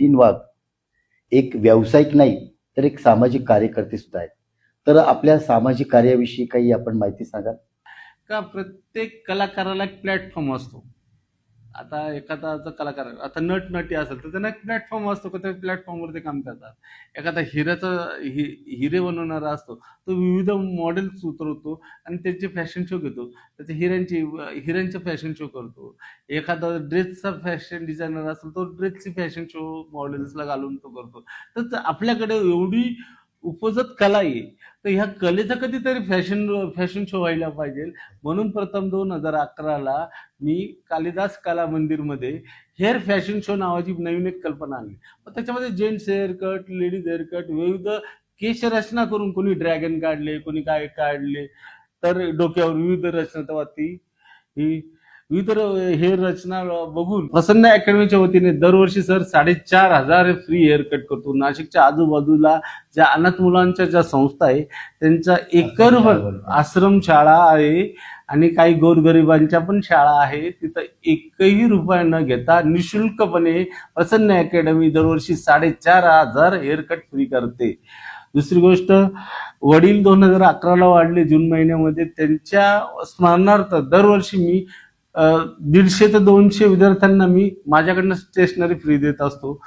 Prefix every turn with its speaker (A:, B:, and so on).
A: नितीन वाघ एक व्यावसायिक नाही तर एक सामाजिक कार्यकर्ते सुद्धा आहेत. तर आपल्या सामाजिक कार्याविषयी काही आपण माहिती सांगाल?
B: का प्रत्येक कलाकाराला एक प्लॅटफॉर्म असतो. आता एखादा कलाकार आता नट नटी असेल तर त्यांना एक प्लॅटफॉर्म असतो का त्या प्लॅटफॉर्मवर ते काम करतात. एखादा हिऱ्याचा हि हिरे बनवणारा असतो तो विविध मॉडेल्स उतरवतो आणि त्यांचे फॅशन शो घेतो. त्याचे हिऱ्यांची हिऱ्यांचे फॅशन शो करतो. एखादा ड्रेसचा फॅशन डिझायनर असेल तो ड्रेसची फॅशन शो मॉडेल्सला घालून तो करतो. तर आपल्याकडे एवढी उपजत कला आहे तर ह्या कलेचा कधीतरी फॅशन फॅशन शो व्हायला पाहिजे. म्हणून प्रथम दोन हजार अकराला मी कालिदास कला मंदिरमध्ये हेअर फॅशन शो नावाची नवीन एक कल्पना आणली. मग त्याच्यामध्ये gents hair cut ladies hair cut विविध केशरचना करून कोणी ड्रॅगन काढले कोणी काय काढले. तर डोक्यावर विविध रचना तेव्हा ती ही विविध हे रचना बघून प्रसन्न अकॅडमीच्या वतीने दरवर्षी सर साडेचार हजार फ्री हेअर कट करतो. नाशिकच्या आजूबाजूला ज्या अनाथ मुलांच्या ज्या संस्था आहे त्यांचा एकरभर आश्रमशाळा आहे आणि काही गोरगरिबांच्या पण शाळा आहे. तिथं एकही रुपया न घेता निशुल्कपणे प्रसन्न अकॅडमी दरवर्षी साडेचार हजार हेअर कट फ्री करते. दुसरी गोष्ट वडील दोन हजार अकराला वाढले जून महिन्यामध्ये. त्यांच्या स्मरणार्थ दरवर्षी मी दीडशे ते दोनशे विद्यार्थ्यांना मी माझ्याकडनं स्टेशनरी फ्री देत असतो.